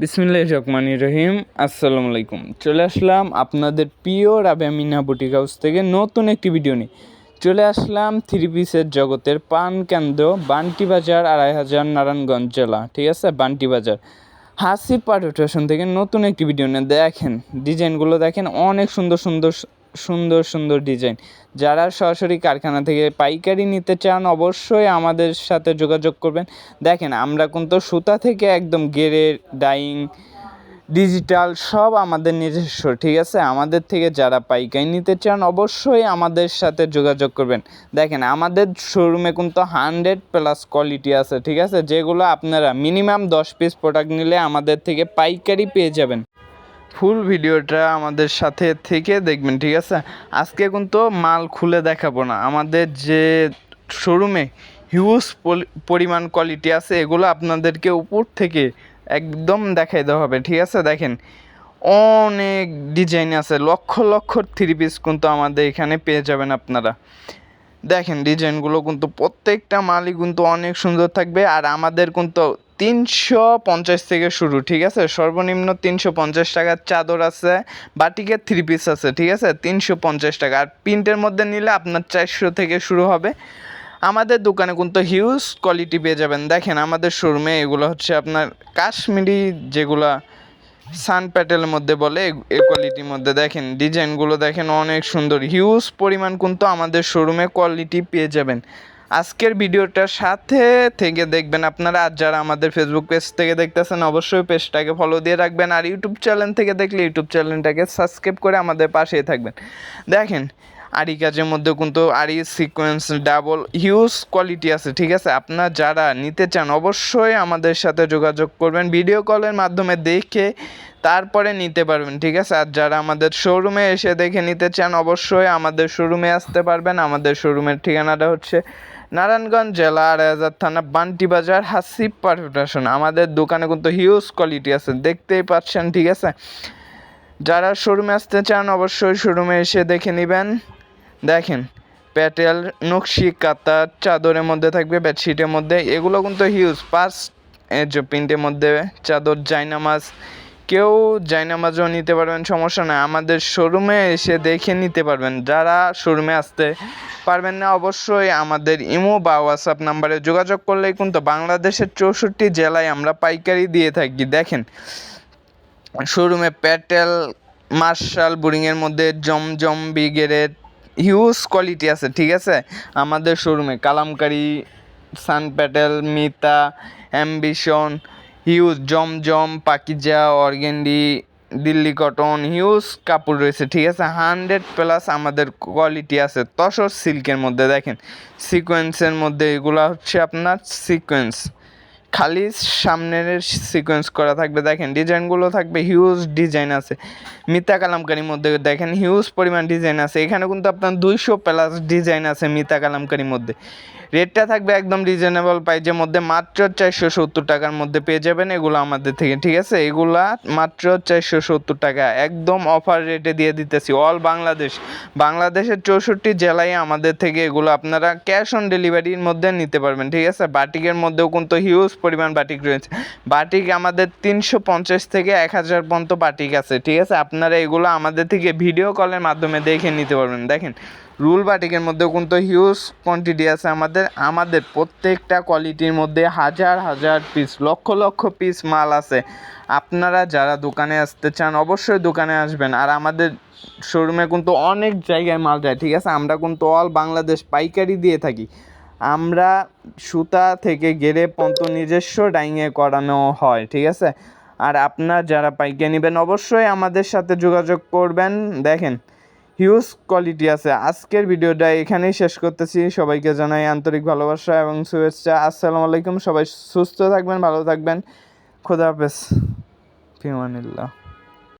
বিসমিল্লাহ রহমান রহিম, আসসালামু আলাইকুম। চলে আসলাম আপনাদের প্রিয় রাবে মিনা বুটিক হাউস থেকে নতুন একটি ভিডিও নিয়ে। চলে আসলাম থ্রি পিসের জগতের পান কেন্দ্র, বান্টি বাজার, আড়াই হাজার নারায়ণগঞ্জ জেলা, ঠিক আছে? বান্টি বাজার। হাসি পাটোটেশন থেকে নতুন একটি ভিডিও নিয়ে দেখেন, ডিজাইনগুলো দেখেন, অনেক সুন্দর সুন্দর সুন্দর সুন্দর ডিজাইন যারা সরাসরি কারখানা থেকে পাইকারি নিতে চান, অবশ্যই আমাদের সাথে যোগাযোগ করবেন। দেখেন, আমরা কিন্তু সুতা থেকে একদম গেরে ডাইং ডিজিটাল সব আমাদের নিজস্ব, ঠিক আছে? আমাদের থেকে যারা পাইকারি নিতে চান, অবশ্যই আমাদের সাথে যোগাযোগ করবেন। দেখেন, আমাদের শোরুমে কিন্তু হান্ড্রেড প্লাস কোয়ালিটি আছে, ঠিক আছে? যেগুলো আপনারা মিনিমাম দশ পিস প্রোডাক্ট নিলে আমাদের থেকে পাইকারি পেয়ে যাবেন। ফুল ভিডিওটা আমাদের সাথে থেকে দেখবেন, ঠিক আছে? আজকে কিন্তু মাল খুলে দেখাবো না। আমাদের যে শোরুমে হিউজ পরিমাণ কোয়ালিটি আছে, এগুলো আপনাদেরকে উপর থেকে একদম দেখাই দেওয়া হবে, ঠিক আছে? দেখেন, অনেক ডিজাইন আছে, লক্ষ লক্ষ থ্রি পিস কিন্তু আমাদের এখানে পেয়ে যাবেন আপনারা। দেখেন ডিজাইনগুলো কিন্তু প্রত্যেকটা মালই কিন্তু অনেক সুন্দর থাকবে, আর আমাদের কিন্তু তিনশো পঞ্চাশ থেকে শুরু, ঠিক আছে? সর্বনিম্ন তিনশো পঞ্চাশ টাকার চাদর আছে বাটিকের থ্রি পিস আছে, ঠিক আছে? তিনশো পঞ্চাশ টাকা। আর প্রিন্টের মধ্যে নিলে আপনার চারশো থেকে শুরু হবে। আমাদের দোকানে কিন্তু হিউজ কোয়ালিটি পেয়ে যাবেন। দেখেন, আমাদের শোরুমে এগুলো হচ্ছে আপনার কাশ্মীরি যেগুলা সান প্যাটেলের মধ্যে বলে, এ কোয়ালিটির মধ্যে। দেখেন ডিজাইনগুলো দেখেন অনেক সুন্দর। হিউজ পরিমাণ কিন্তু আমাদের শোরুমে কোয়ালিটি পেয়ে যাবেন। আজকের ভিডিওটার সাথে থেকে দেখবেন আপনারা, আর যারা আমাদের ফেসবুক পেজ থেকে দেখতেছেন, অবশ্যই পেজটাকে ফলো দিয়ে রাখবেন, আর ইউটিউব চ্যানেল থেকে দেখলে ইউটিউব চ্যানেলটাকে সাবস্ক্রাইব করে আমাদের পাশেই থাকবেন। দেখেন আরি কাজের মধ্যে কিন্তু আরি সিকোয়েন্স ডাবল হিউজ কোয়ালিটি আছে, ঠিক আছে? আপনার যারা নিতে চান অবশ্যই আমাদের সাথে যোগাযোগ করবেন ভিডিও কলের মাধ্যমে দেখে তারপরে নিতে পারবেন, ঠিক আছে? আর যারা আমাদের শোরুমে এসে দেখে নিতে চান অবশ্যই আমাদের শোরুমে আসতে পারবেন। আমাদের শোরুমের ঠিকানাটা হচ্ছে নারায়ণগঞ্জ জেলা আড়াই হাজার থানা বান্টি বাজার হাসিব পারফেকশন আমাদের দোকানে কিন্তু হিউজ কোয়ালিটি আছে, দেখতেই পাচ্ছেন, ঠিক আছে? যারা শোরুমে আসতে চান অবশ্যই শোরুমে এসে দেখে নেবেন। দেখেন প্যাটেল নকশি কাতা চাদরের মধ্যে থাকবে বেডশিটের মধ্যে। এগুলো কিন্তু হিউজ পাঁচ প্রিন্টের মধ্যে চাদর, জাইনামাজ। কেউ জাইনামাজও নিতে পারবেন, সমস্যা নেই। আমাদের শোরুমে এসে দেখে নিতে পারবেন। যারা শোরুমে আসতে পারবেন না, অবশ্যই আমাদের ইমো বা হোয়াটসঅ্যাপ নাম্বারে যোগাযোগ করলেই কিন্তু বাংলাদেশের চৌষট্টি জেলায় আমরা পাইকারি দিয়ে থাকি। দেখেন শোরুমে প্যাটেল মার্শাল, বোরিংয়ের মধ্যে জমজম বিগেরের হিউজ কোয়ালিটি আছে, ঠিক আছে? আমাদের শোরুমে কালামকারি, সান প্যাটেল, মিতা, অ্যাম্বিশন হিউজ জমজম, Pakeezah, organdy, Delhi cotton huge কাপড় রয়েছে, ঠিক আছে? হান্ড্রেড প্লাস আমাদের কোয়ালিটি আছে, তসর সিল্কের মধ্যে, দেখেন? সিকোয়েন্সের মধ্যে এগুলো হচ্ছে আপনার সিকোয়েন্স খালি সামনের সিকোয়েন্স করা থাকবে। দেখেন, ডিজাইনগুলো থাকবে হিউজ ডিজাইন আছে। মিতা কালামকারির মধ্যে দেখেন হিউজ পরিমাণ ডিজাইন আছে। এখানে কিন্তু আপনার দুইশো প্লাস ডিজাইন আছে মিতা কালামকারির মধ্যে। রেটটা থাকবে একদম রিজনেবল প্রাইজের মধ্যে। মাত্র চারশো সত্তর টাকার মধ্যে পেয়ে যাবেন এগুলো আমাদের থেকে, ঠিক আছে? এগুলা মাত্র চারশো সত্তর টাকা। একদম অফার রেটে দিয়ে দিতেছি অল বাংলাদেশ বাংলাদেশের চৌষট্টি জেলায় আমাদের থেকে এগুলো আপনারা ক্যাশ অন ডেলিভারির মধ্যে নিতে পারবেন, ঠিক আছে? বাটিকের মধ্যেও কিন্তু হিউজ পরিমাণ বাটিক রয়েছে। বাটিক আমাদের তিনশো পঞ্চাশ থেকে এক হাজার পর্যন্ত বাটিক আছে, ঠিক আছে? আপনারা এগুলো আমাদের থেকে ভিডিও কলের মাধ্যমে দেখে নিতে পারবেন। দেখেন, রুল বাটিকের মধ্যে কিন্তু হিউজ কোয়ান্টিটি আছে আমাদের। আমাদের প্রত্যেকটা কোয়ালিটির মধ্যে হাজার হাজার পিস লক্ষ লক্ষ পিস মাল আছে। আপনারা যারা দোকানে আসতে চান, অবশ্যই দোকানে আসবেন। আর আমাদের শোরুমে কিন্তু অনেক জায়গায় মাল যায়, ঠিক আছে? আমরা কিন্তু অল বাংলাদেশ পাইকারি দিয়ে থাকি। আমরা সুতা থেকে গেড়ে পন্ত নিজস্ব ডাইংয়ে করানো হয়, ঠিক আছে? আর আপনার যারা পাইকারি নেবেন অবশ্যই আমাদের সাথে যোগাযোগ করবেন। দেখেন হিউজ কোয়ালিটি আছে। আজকের ভিডিওটা এখানেই শেষ করতেছি। সবাইকে জানাই আন্তরিক ভালোবাসা এবং শুভেচ্ছা। আসসালামু আলাইকুম। সবাই সুস্থ থাকবেন, ভালো থাকবেন। খোদা হাফেজ। ফিমানিল্লাহ